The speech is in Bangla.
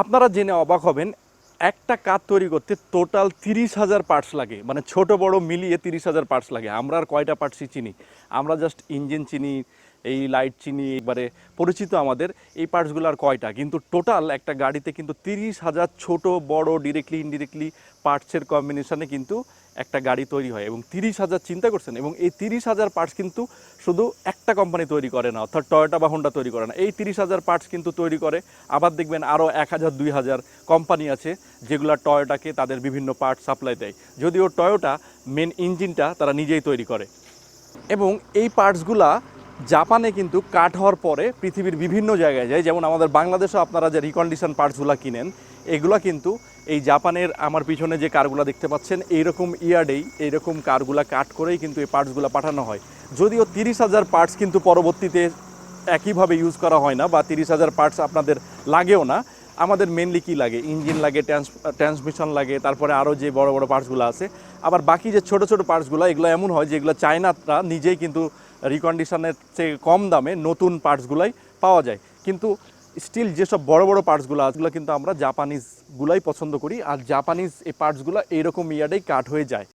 আপনারা জেনে অবাক হবেন, একটা কাজ তৈরি করতে টোটাল তিরিশ হাজার পার্টস লাগে। মানে ছোট বড় মিলিয়ে তিরিশ হাজার পার্টস লাগে। আমরা আর কয়টা পার্টসই চিনি? আমরা জাস্ট ইঞ্জিন চিনি এই লাইট চিনি এবারে পরিচিত আমাদের, এই পার্টসগুলো আর কয়টা? কিন্তু টোটাল একটা গাড়িতে কিন্তু তিরিশ হাজার ছোট, বড় ডিরেক্টলি ইনডিরেক্টলি পার্টসের কম্বিনেশনে কিন্তু একটা গাড়ি তৈরি হয় এবং তিরিশ হাজার চিন্তা করছেন এবং এই তিরিশ হাজার পার্টস কিন্তু শুধু একটা কোম্পানি তৈরি করে না, অর্থাৎ টয়োটা বা হোন্ডা তৈরি করে না। এই তিরিশ হাজার পার্টস কিন্তু তৈরি করে, আবার দেখবেন আরও এক হাজার, দুই হাজার কোম্পানি আছে যেগুলো টয়োটাকে তাদের বিভিন্ন পার্ট সাপ্লাই দেয়। যদিও টয়োটা মেন ইঞ্জিনটা তারা নিজেই তৈরি করে। এবং এই পার্টসগুলা জাপানে কিন্তু কাট হওয়ার পরে পৃথিবীর বিভিন্ন জায়গায় যায়। যেমন আমাদের বাংলাদেশেও আপনারা যে রিকন্ডিশন পার্টসগুলো কিনেন, এগুলো কিন্তু এই জাপানের আমার পিছনে যে কারগুলো দেখতে পাচ্ছেন, এইরকম ইয়ার্ডেই এইরকম কারগুলো কাট করেই কিন্তু এই পার্টসগুলো পাঠানো হয়। যদিও তিরিশ হাজার পার্টস কিন্তু পরবর্তীতে একইভাবে ইউজ করা হয় না বা তিরিশ হাজার পার্টস আপনাদের লাগেও না আমাদের মেনলি কি লাগে? ইঞ্জিন লাগে ট্রান্স ট্রান্সমিশন লাগে, তারপরে আরও যে বড় বড় পার্টসগুলো আছে। আবার বাকি যে ছোট ছোট পার্টসগুলো এগুলো এমন হয় যেগুলো চায়নারা নিজেই কিন্তু রিকন্ডিশনের চেয়ে কম দামে নতুন পার্টসগুলাই পাওয়া যায়। কিন্তু স্টিল যেসব বড় বড় পার্টসগুলো আছে কিন্তু আমরা জাপানিজগুলাই পছন্দ করি। আর জাপানিজ এই পার্টসগুলো এইরকম ইয়ার্ডেই কাট হয়ে যায়।